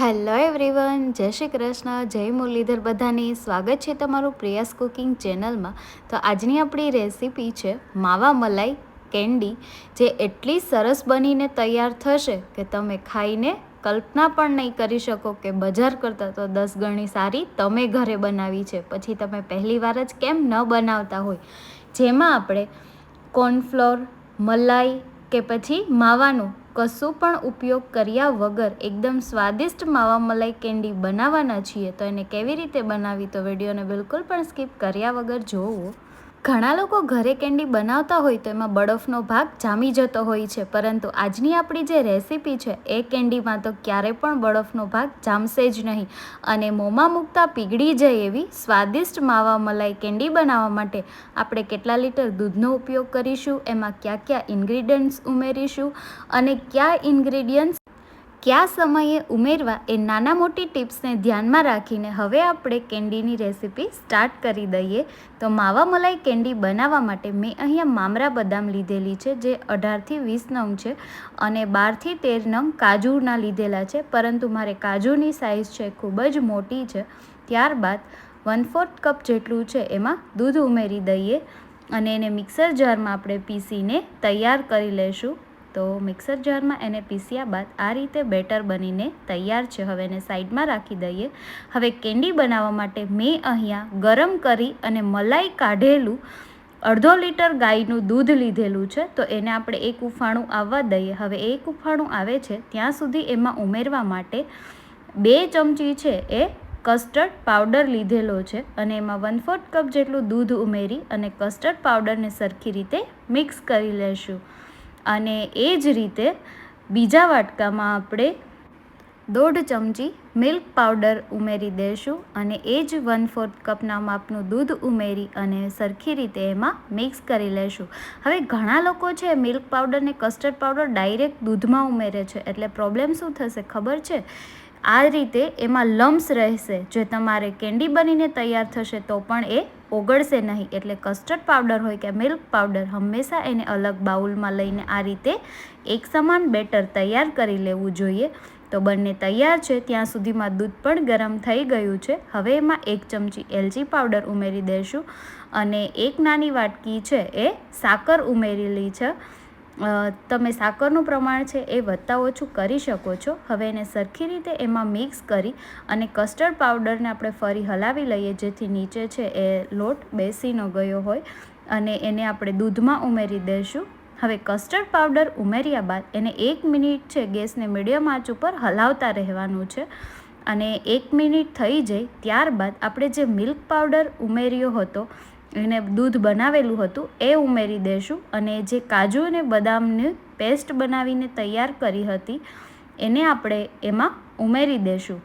Hello everyone, જય શ્રી કૃષ્ણ, જય મુરલીધર બધાની સ્વાગત છે તમારું પ્રિયાસ કુકિંગ ચેનલમાં. તો આજની આપણી રેસીપી છે માવા મલાઈ કેન્ડી, જે એટલી સરસ બનીને તૈયાર થશે કે તમે ખાઈને કલ્પના પણ નહીં કરી શકો કે બજાર કરતાં તો દસ ગણી સારી તમે ઘરે બનાવી છે. પછી તમે પહેલી વાર જ કેમ ન બનાવતા હોય. જેમાં આપણે કોર્નફ્લોર, મલાઈ કે પછી માવાનું કશું પણ ઉપયોગ કર્યા વગર એકદમ સ્વાદિષ્ટ માવા મલાઈ કેન્ડી બનાવવાના છીએ, તો એને કેવી રીતે બનાવી તો વિડીયોને બિલકુલ પણ સ્કીપ કર્યા વગર જોવો. ઘણા લોકો ઘરે કેન્ડી બનાવતા હોય તો એમાં બરફનો ભાગ જામી જતો હોય છે, પરંતુ આજની આપણી જે રેસીપી છે, એ કેન્ડીમાં તો ક્યારે પણ બરફનો ભાગ જામશે જ નહીં. અને મોંમાં મૂકતા પીગળી જાય એવી સ્વાદિષ્ટ માવા મલાઈ કેન્ડી બનાવવા માટે આપણે કેટલા લીટર દૂધનો ઉપયોગ કરીશું, એમાં કયા કયા ઇન્ગ્રીડિયન્ટ્સ ઉમેરીશું અને કયા ઇન્ગ્રીડિયન્ટ્સ કયા સમયે ઉમેરવા એ નાના મોટી ટિપ્સને ધ્યાનમાં રાખીને હવે આપણે કેન્ડીની રેસીપી સ્ટાર્ટ કરી દઈએ. તો માવા મલાઈ કેન્ડી બનાવવા માટે મેં અહીંયા મામરા બદામ લીધેલી છે, જે અઢારથી વીસ નંગ છે અને બારથી તેર નંગ કાજુના લીધેલા છે, પરંતુ મારે કાજુની સાઇઝ છે ખૂબ જ મોટી છે. ત્યારબાદ વન ફોર્થ કપ જેટલું છે એમાં દૂધ ઉમેરી દઈએ અને એને મિક્સર જારમાં આપણે પીસીને તૈયાર કરી લઈશું તો મિક્સર જારમાં એને પીસ્યા બાદ આ રીતે બેટર બનીને તૈયાર છે. હવે એને સાઈડમાં રાખી દઈએ. હવે કેન્ડી બનાવવા માટે મેં અહીંયા ગરમ કરી અને મલાઈ કાઢેલું અડધો લીટર ગાયનું દૂધ લીધેલું છે. તો એને આપણે એક ઉફાણું આવવા દઈએ. હવે એક ઉફાણું આવે છે. ત્યાં સુધી એમાં ઉમેરવા માટે બે ચમચી છે એ કસ્ટર્ડ પાવડર લીધેલો છે અને એમાં વન ફોર્થ કપ જેટલું દૂધ ઉમેરી અને કસ્ટર્ડ પાવડરને સરખી રીતે મિક્સ કરી લેશું. અને એ જ રીતે બીજા વાટકામાં આપણે દોઢ ચમચી મિલ્ક પાવડર ઉમેરી દઈશું અને એ જ વન ફોર્થ કપના માપનું દૂધ ઉમેરી અને સરખી રીતે એમાં મિક્સ કરી લઈશું હવે ઘણા લોકો છે મિલ્ક પાવડર ને કસ્ટર્ડ પાવડર ડાયરેક્ટ દૂધમાં ઉમેરે છે. એટલે પ્રોબ્લેમ શું થશે ખબર છે? આ રીતે એમાં લમ્સ રહેશે. જે તમારે કેન્ડી બનીને તૈયાર થશે તો પણ એ ઓગળશે નહીં. એટલે કસ્ટર્ડ પાવડર હોય કે મિલ્ક પાવડર હંમેશા એને અલગ બાઉલમાં લઈને આ રીતે એક સમાન બેટર તૈયાર કરી લેવું જોઈએ. તો બંને તૈયાર છે. ત્યાં સુધીમાં દૂધ પણ ગરમ થઈ ગયું છે. હવે એમાં એક ચમચી એલચી પાવડર ઉમેરી દઈશું અને એક નાની વાટકી છે એ સાકર ઉમેરેલી છે. તમે સાકરનું પ્રમાણ છે એ વધતા ઓછું કરી શકો છો. હવે એને સરખી રીતે એમાં મિક્સ કરી અને કસ્ટર્ડ પાવડરને આપણે ફરી હલાવી લઈએ, જેથી નીચે છે એ લોટ બેસી ન ગયો હોય અને એને આપણે દૂધમાં ઉમેરી દઈશું હવે કસ્ટર્ડ પાવડર ઉમેર્યા બાદ એને એક મિનિટ છે ગેસને મીડિયમ આંચ ઉપર હલાવતા રહેવાનું છે અને એક મિનિટ થઈ જાય ત્યારબાદ આપણે જે મિલ્ક પાવડર ઉમેર્યો હતો એને દૂધ બનાવેલું હતું, એ ઉમેરી દઈશું અને જે કાજુ અને બદામની પેસ્ટ બનાવીને તૈયાર કરી હતી, એને આપણે એમાં ઉમેરી દઈશું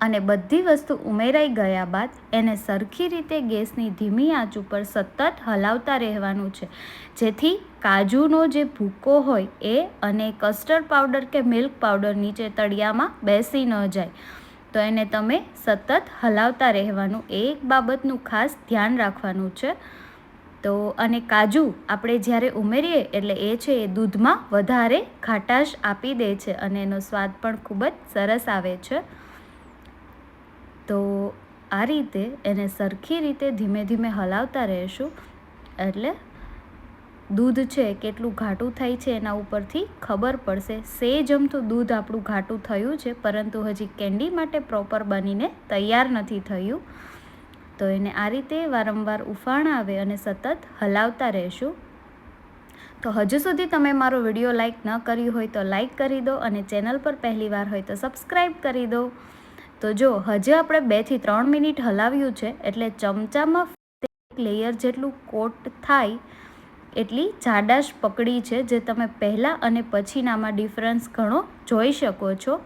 અને બધી વસ્તુ ઉમેરાઈ ગયા બાદ, એને સરખી રીતે ગેસની ધીમી આંચ ઉપર સતત હલાવતા રહેવાનું છે. જેથી કાજુનો જે ભૂકો હોય એ અને કસ્ટર્ડ પાવડર કે મિલ્ક પાવડર નીચે તળિયામાં બેસી ન જાય. તો એને તમે સતત હલાવતા રહેવાનું એક બાબતનું ખાસ ધ્યાન રાખવાનું છે. તો અને કાજુ આપણે જ્યારે ઉમેરીએ એટલે એ છે એ દૂધમાં વધારે ખાટાશ આપી દે છે અને એનો સ્વાદ પણ ખૂબ જ સરસ આવે છે. તો આ રીતે એને સરખી રીતે ધીમે ધીમે હલાવતા રહેશું એટલે દૂધ છે, કેટલું ઘાટું થાય છે એના ઉપરથી ખબર પડશે. સેજ અમથું દૂધ આપણું ઘાટું થયું છે, પરંતુ હજી કેન્ડી માટે પ્રોપર બનીને તૈયાર નથી થયું. તો એને આ રીતે વારંવાર ઉફાણ આવે અને સતત હલાવતા રહેશું. તો હજુ સુધી તમે મારો વીડિયો લાઇક ન કર્યું હોય તો લાઇક કરી દો અને ચેનલ પર પહેલી વાર હોય તો સબસ્ક્રાઈબ કરી દો. તો જો, હજે આપણે બેથી ત્રણ મિનિટ હલાવ્યું છે, એટલે ચમચામાં એક લેયર જેટલું કોટ થાય એટલી જાડાશ પકડી છે જે તમે પહેલાં અને પછીનામાં ડિફરન્સ ઘણો જોઈ શકો છો.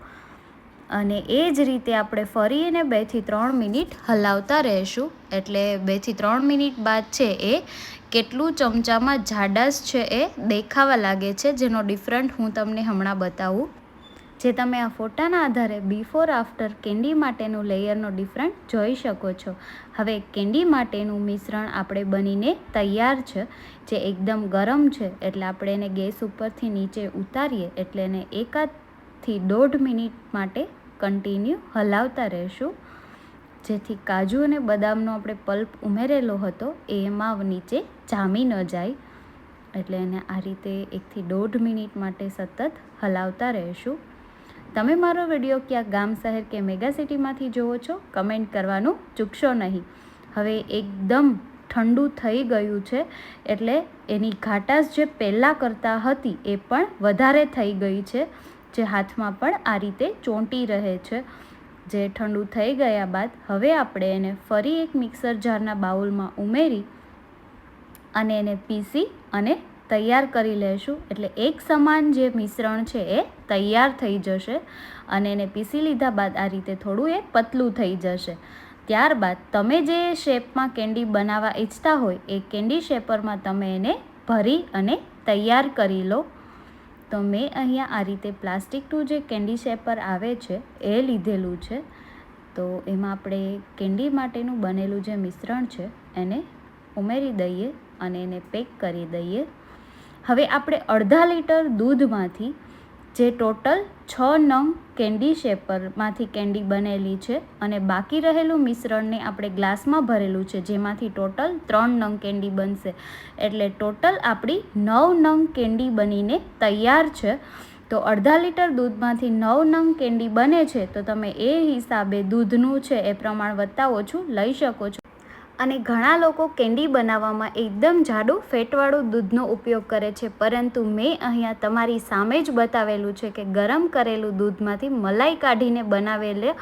અને એ જ રીતે આપણે ફરી એને બેથી ત્રણ મિનિટ હલાવતા રહેશું. એટલે બેથી ત્રણ મિનિટ બાદ છે એ, કેટલું ચમચામાં જાડાશ છે એ દેખાવા લાગે છે, જેનો ડિફરન્ટ હું તમને હમણાં બતાવું. જે તમે આ ફોટાના આધારે બિફોર આફ્ટર કેન્ડી માટેનું લેયરનો ડિફરન્ટ જોઈ શકો છો. હવે કેન્ડી માટેનું મિશ્રણ આપણે બનીને તૈયાર છે, જે એકદમ ગરમ છે, એટલે આપણે એને ગેસ ઉપરથી નીચે ઉતારીએ, એટલે એને એકાદથી દોઢ મિનિટ માટે કન્ટિન્યુ હલાવતા રહેશું. જેથી કાજુ અને બદામનો આપણે પલ્પ ઉમેરેલો હતો, એ માવ નીચે જામી ન જાય. એટલે એને આ રીતે એકથી દોઢ મિનિટ માટે સતત હલાવતા રહેશું. તમે મારો વીડિયો ક્યાં ગામ, શહેર કે મેગા સિટીમાંથી જુઓ છો, કમેન્ટ કરવાનું ચૂકશો નહીં. હવે એકદમ ઠંડુ થઈ ગયું છે, એટલે એની ઘાટાશ જે પહેલાં કરતાં હતી એ પણ વધારે થઈ ગઈ છે, જે હાથમાં પણ આ રીતે ચોંટી રહે છે. જે ઠંડુ થઈ ગયા બાદ હવે આપણે એને ફરી એક મિક્સર જારના બાઉલમાં ઉમેરી અને એને પીસી અને તૈયાર કરી લેશું. એટલે એક સમાન જે મિશ્રણ છે એ તૈયાર થઈ જશે અને એને પીસી લીધા બાદ આ રીતે થોડું એ પતલું થઈ જશે. ત્યારબાદ તમે જે શેપમાં કેન્ડી બનાવવા ઈચ્છતા હોય એ કેન્ડી શેપરમાં તમે એને ભરી અને તૈયાર કરી લો. તો મેં અહીંયા આ રીતે પ્લાસ્ટિકનું જે કેન્ડી શેપર આવે છે એ લીધેલું છે. તો એમાં આપણે કેન્ડી માટેનું બનેલું જે મિશ્રણ છે એને ઉમેરી દઈએ અને એને પેક કરી દઈએ. હવે આપણે અડધા લીટર દૂધમાંથી જે ટોટલ છ નંગ કેન્ડી શેપરમાંથી કેન્ડી બનેલી છે અને બાકી રહેલું મિશ્રણને આપણે ગ્લાસમાં ભરેલું છે, જેમાંથી ટોટલ ત્રણ નંગ કેન્ડી બનશે. એટલે ટોટલ આપણી નવ નંગ કેન્ડી બનીને તૈયાર છે. તો અડધા લીટર દૂધમાંથી નવ નંગ કેન્ડી બને છે, તો તમે એ હિસાબે દૂધનું છે એ પ્રમાણ વધતા ઓછું લઈ શકો છો. અને ઘણા લોકો કેન્ડી બનાવવામાં એકદમ જાડું ફેટવાળું દૂધનો ઉપયોગ કરે છે. પરંતુ મેં અહીંયા તમારી સામે જ બતાવેલું છે કે ગરમ કરેલું દૂધમાંથી મલાઈ કાઢીને બનાવેલે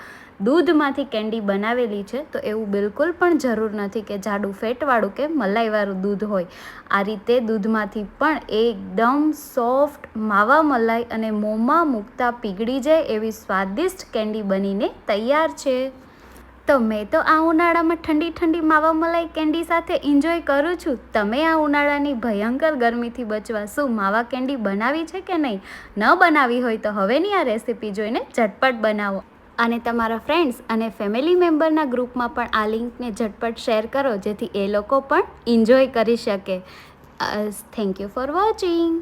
દૂધમાંથી કેન્ડી બનાવેલી છે, તો એવું બિલકુલ પણ જરૂર નથી કે જાડું ફેટવાળું કે મલાઈવાળું દૂધ હોય. આ રીતે દૂધમાંથી પણ એકદમ સોફ્ટ માવા મલાઈ અને મોંમાં મૂકતા પીગળી જાય એવી સ્વાદિષ્ટ કેન્ડી બનીને તૈયાર છે. તો મેં તો આ ઉનાળામાં ઠંડી ઠંડી માવા મલાઈ, કેન્ડી સાથે એન્જોય કરું છું. તમે આ ઉનાળાની ભયંકર ગરમીથી બચવા શું માવા, કેન્ડી બનાવી છે કે નહીં? ન બનાવી હોય તો હવેની આ રેસીપી જોઈને ઝટપટ બનાવો. અને તમારા ફ્રેન્ડ્સ અને ફેમિલી મેમ્બરના ગ્રુપમાં પણ આ લિંકને ઝટપટ શેર કરો, જેથી એ લોકો પણ એન્જોય કરી શકે. Thank you for watching